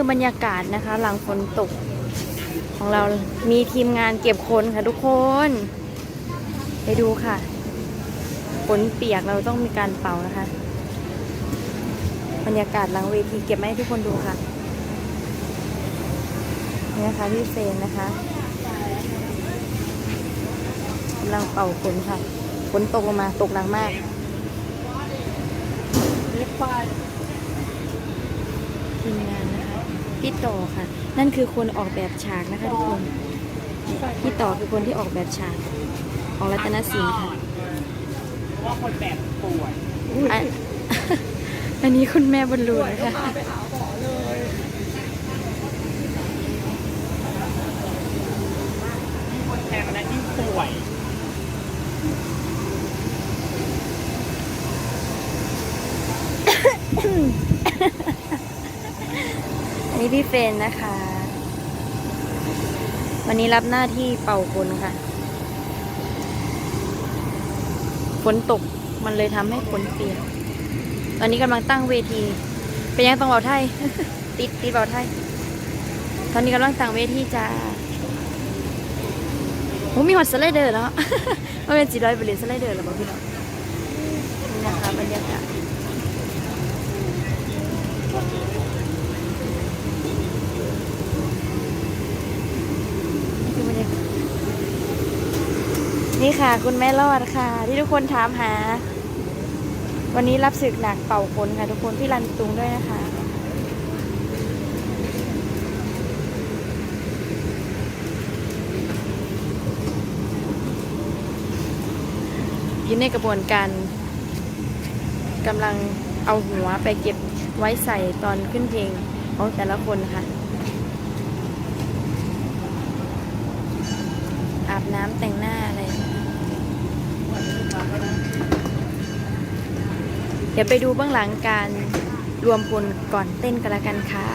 คือบรรยากาศนะคะ หลังฝนตก ของเรามีทีมงานเก็บคนค่ะทุกคน ไปดูค่ะฝนเปียกเราต้องมีการเป่านะคะ บรรยากาศหลังเวทีเก็บมาให้ทุกคนดูค่ะนี่นะคะพี่เฟรนนะคะกำลังเป่าฝนค่ะฝนตกลงมาตกหนักมากทีมงานนะคะ พี่ต่อค่ะ นั่นคือคนออกแบบฉากนะคะทุกคนพี่ต่อคือคนที่ออกแบบฉากของรัตนศิลป์ค่ะว่าคนแบบป่วยอันอันนี้คุณแม่บรรลุนนะคะคนแทนอันนั้นยิ่งป่วยอัน นี้พี่เฟนนะคะ วันนี้รับหน้าที่เป่าฝนค่ะ ฝนตกมันเลยทำให้ฝนเปียก ตอนนี้กำลังตั้งเวที เป็นยังต้องเป่าไทย ติดติดเป่าไทย ตอนนี้กำลังตั้งเวทีจ้าโอ้มีฮอตสไลเดอร์แล้วว่าเป็นจีร้อยไปเรียนสไลเดอร์แล้วบอกพี่น้องนี่นะคะบรรยากาศ นี่คือบรรยากาศ นี่ค่ะ คุณแม่รอดค่ะ ที่ทุกคนถามหา วันนี้รับศึกหนักเป่าฝนค่ะ ทุกคนพี่รันตุงด้วยนะคะอยู่ในกระบวนการกำลังเอาหัวไปเก็บไว้ใส่ตอนขึ้นเพลงของแต่ละคนค่ะ อาบน้ำแต่งหน้าอะไร ดี๋ยวไปดูเบื้องหลังการรวมพลก่อนเต้นกันละกันค่ะ